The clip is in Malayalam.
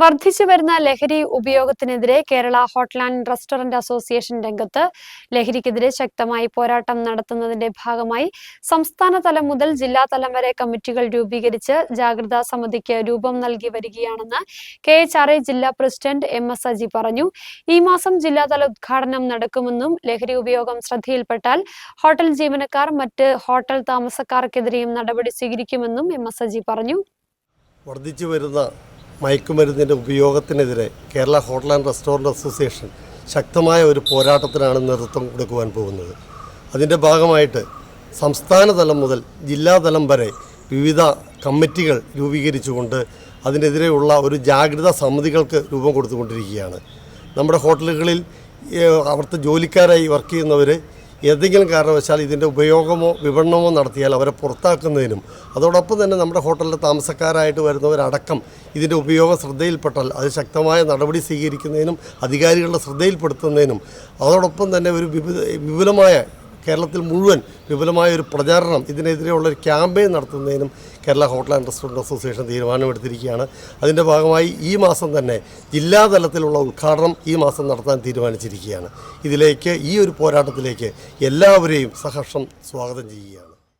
വർദ്ധിച്ചു വരുന്ന ലഹരി ഉപയോഗത്തിനെതിരെ Kerala hotel and restaurant association രംഗത്ത് ലഹരിക്കെതിരെ ശക്തമായി പോരാട്ടം നടത്തുന്നതിന്റെ ഭാഗമായി സംസ്ഥാന തലം മുതൽ ജില്ലാ തലം വരെ കമ്മിറ്റികൾ രൂപീകരിച്ച് ജാഗ്രതാ സമിതിക്ക് രൂപം നൽകി വരികയാണെന്ന് കെ എച്ച് ആർ ജില്ലാ പ്രസിഡന്റ് എം എസ് അജി പറഞ്ഞു. ഈ മാസം ജില്ലാതല ഉദ്ഘാടനം നടക്കുമെന്നും ലഹരി ഉപയോഗം ശ്രദ്ധയിൽപ്പെട്ടാൽ ഹോട്ടൽ ജീവനക്കാർ മറ്റ് ഹോട്ടൽ താമസക്കാർക്കെതിരെയും നടപടി സ്വീകരിക്കുമെന്നും എം എസ് അജി പറഞ്ഞു. വർദ്ധിച്ചു വരുന്ന മയക്കുമരുന്നിന്റെ ഉപയോഗത്തിനെതിരെ Kerala hotel and restaurant association ശക്തമായ ഒരു പോരാട്ടത്തിനാണ് നേതൃത്വം കൊടുക്കുവാൻ പോകുന്നത്. അതിന്റെ ഭാഗമായിട്ട് സംസ്ഥാന തലം മുതൽ ജില്ലാതലം വരെ വിവിധ കമ്മിറ്റികൾ രൂപീകരിച്ചുകൊണ്ട് അതിനെതിരെയുള്ള ഒരു ജാഗ്രതാ സമിതികൾക്ക് രൂപം കൊടുത്തുകൊണ്ടിരിക്കുകയാണ്. നമ്മുടെ ഹോട്ടലുകളിൽ അവിടുത്തെ ജോലിക്കാരായി വർക്ക് ചെയ്യുന്നവർ ഏതെങ്കിലും കാരണവശാൽ ഇതിന്റെ ഉപയോഗമോ വിപണനമോ നടത്തിയാൽ അവരെ പുറത്താക്കുന്നതിനും അതോടൊപ്പം തന്നെ നമ്മുടെ ഹോട്ടലിലെ താമസക്കാരായിട്ട് വരുന്നവരടക്കം ഇതിന്റെ ഉപയോഗം ശ്രദ്ധയിൽപ്പെട്ടാൽ അത് ശക്തമായ നടപടി സ്വീകരിക്കുന്നതിനും അധികാരികളുടെ ശ്രദ്ധയിൽപ്പെടുത്തുന്നതിനും അതോടൊപ്പം തന്നെ ഒരു വിപു വിപുലമായ കേരളത്തിൽ മുഴുവൻ വിപുലമായ ഒരു പ്രചാരണം ഇതിനെതിരെയുള്ള ഒരു ക്യാമ്പയിൻ നടത്തുന്നതിനും Kerala hotel and restaurant association തീരുമാനമെടുത്തിരിക്കുകയാണ്. അതിന്റെ ഭാഗമായി ഈ മാസം തന്നെ ജില്ലാതലത്തിലുള്ള ഉദ്ഘാടനം ഈ മാസം നടത്താൻ തീരുമാനിച്ചിരിക്കുകയാണ്. ഇതിലേക്ക് ഈ ഒരു പോരാട്ടത്തിലേക്ക് എല്ലാവരെയും സഹർഷം സ്വാഗതം ചെയ്യുകയാണ്.